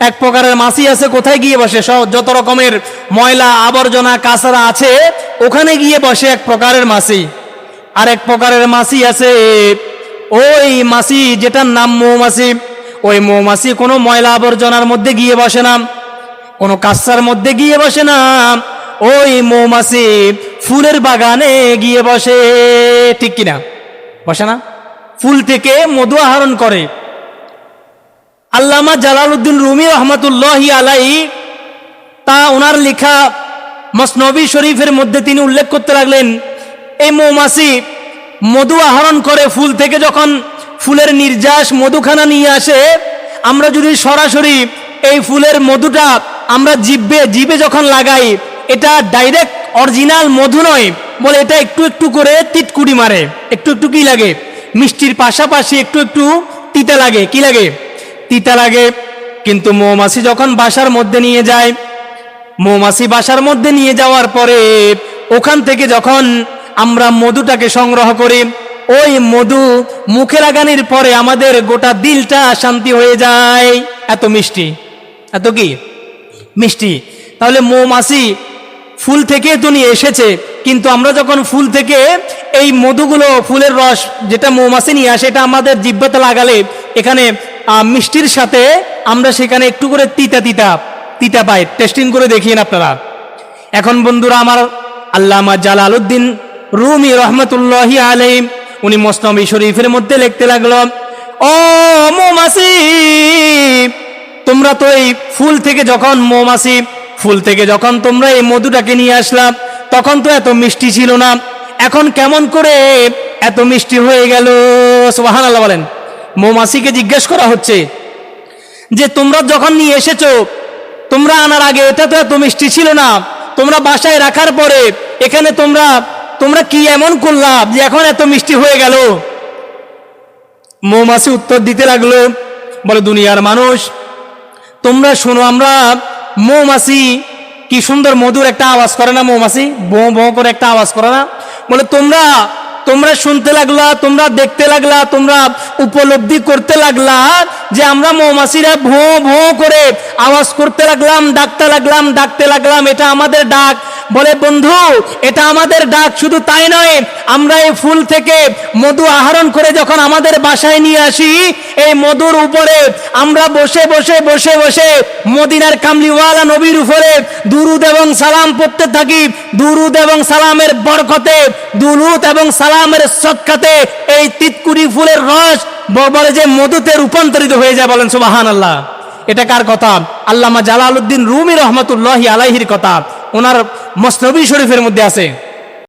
এক প্রকারের মাছি আছে, কোথায় গিয়ে বসে? যত রকমের ময়লা, আবর্জনা কাঁচরা আছে, ওখানে গিয়ে বসে এক প্রকারের মাছি। আর এক প্রকারের মাছি আছে, ওই মাছি যেটার নাম মৌমাছি। ওই মৌমাছি কোনো ময়লা, আবর্জনার মধ্যে গিয়ে বসে না। কোনো কাঁচার মধ্যে গিয়ে বসে না। ওই মৌমাছি ফুলের বাগানে গিয়ে বসে। ঠিক কিনা? বসে না? ফুল থেকে মধু আহরণ করে। আল্লামা জালালউদ্দিন রুমি রহমতুল্লাহ আলাই তা ওনার লেখা মসনবী শরীফের মধ্যে তিনি উল্লেখ করতে লাগলেন এই মৌমাছি, মধু আহরণ করে ফুল থেকে যখন ফুলের নির্যাস মধুখানা নিয়ে আসে, আমরা যদি সরাসরি এই ফুলের মধুটা আমরা জিভে জিভে যখন লাগাই, এটা ডাইরেক্ট অরিজিনাল মধু নয়, বলে এটা একটু একটু করে তিটকুড়ি মারে, একটু একটু কি লাগে? মিষ্টির পাশাপাশি একটু একটু তিতা লাগে, কি লাগে? তিতা লাগে। কিন্তু মৌমাছি যখন বাসার মধ্যে নিয়ে যায়, মৌমাছি বাসার মধ্যে নিয়ে যাওয়ার পরে ওখান থেকে যখন আমরা মধুটাকে সংগ্রহ করি, ওই মধু মুখে লাগানোর পরে আমাদের গোটা দিলটা শান্তি হয়ে যায়। এত মিষ্টি। এত কি? মিষ্টি। তাহলে মৌমাছি ফুল থেকে তো নিয়ে এসেছে, কিন্তু আমরা যখন ফুল থেকে এই মধুগুলো, ফুলের রস যেটা মৌমাছি নিয়ে আসে, এটা আমাদের জিব্বাতে লাগালে এখানে মিষ্টির সাথে আমরা সেখানে একটু করে তিতা তিতা তিতা পাই। টেস্টিং করে দেখিয়েন আপনারা। এখন বন্ধুরা আমার আল্লামা জালালউদ্দিন রুমি রহমতুল্লাহি আলাই উনি মসনবী শরীফের মধ্যে লিখতে লাগল, ও মৌমাছি, তোমরা তো এই ফুল থেকে যখন মৌমাছি, ফুল থেকে যখন তোমরা এই মধুটাকে নিয়ে আসলাম তখন তো এত মিষ্টি ছিল না। এখন কেমন করে এত মিষ্টি হয়ে গেল? সোহান আল্লাহ বলেন। মৌমাছিকে জিজ্ঞেস করা হচ্ছে যে, তোমরা যখন নিয়ে এসেছ, তোমরা আনার আগে এটা তো এত মিষ্টি ছিল না। তোমরা বাসায় রাখার পরে এখানে তোমরা তোমরা কি এমন করলাম যে এখন এত মিষ্টি হয়ে গেল? মৌমাছি উত্তর দিতে লাগল, বলে, দুনিয়ার মানুষ, তোমরা শোনো, আমরা মৌমাছি, কি সুন্দর মধুর একটা আওয়াজ করে না মৌমাছি? বো বো করে একটা আওয়াজ করে না। বলে, তোমরা তোমরা শুনতে লাগলা, তোমরা দেখতে লাগলা, তোমরা উপলব্ধি করতে লাগলা যে আমরা মৌমাছিরা ভোঁ ভোঁ করে আওয়াজ করতে লাগলাম, ডাকতে লাগলাম ডাকতে লাগলাম, এটা আমাদের ডাক। বলে, বন্ধু, এটা আমাদের ডাক, শুধু তাই নয়, আমরা এই ফুল থেকে মধু আহরণ করে যখন আমাদের বাসায় নিয়ে আসি, এই মধুর উপরে আমরা বসে বসে বসে বসে মদিনার কামলিওয়ালা নবীর উপরে দুরুদ এবং সালাম পড়তে থাকি। দুরুদ এবং সালামের বরকতে দুরুদ এবং সালামের সৎকাতে এই তিতকুড়ি ফুলের রস বলে যে মধুতে রূপান্তরিত হয়ে যায় বলেন সুবাহান আল্লাহ এটা কার কথা? আল্লামা জালালউদ্দিন রুমি রহমতুল্লাহি আলাইহির কথা। ওনার মসনবী শরীফের মধ্যে আছে।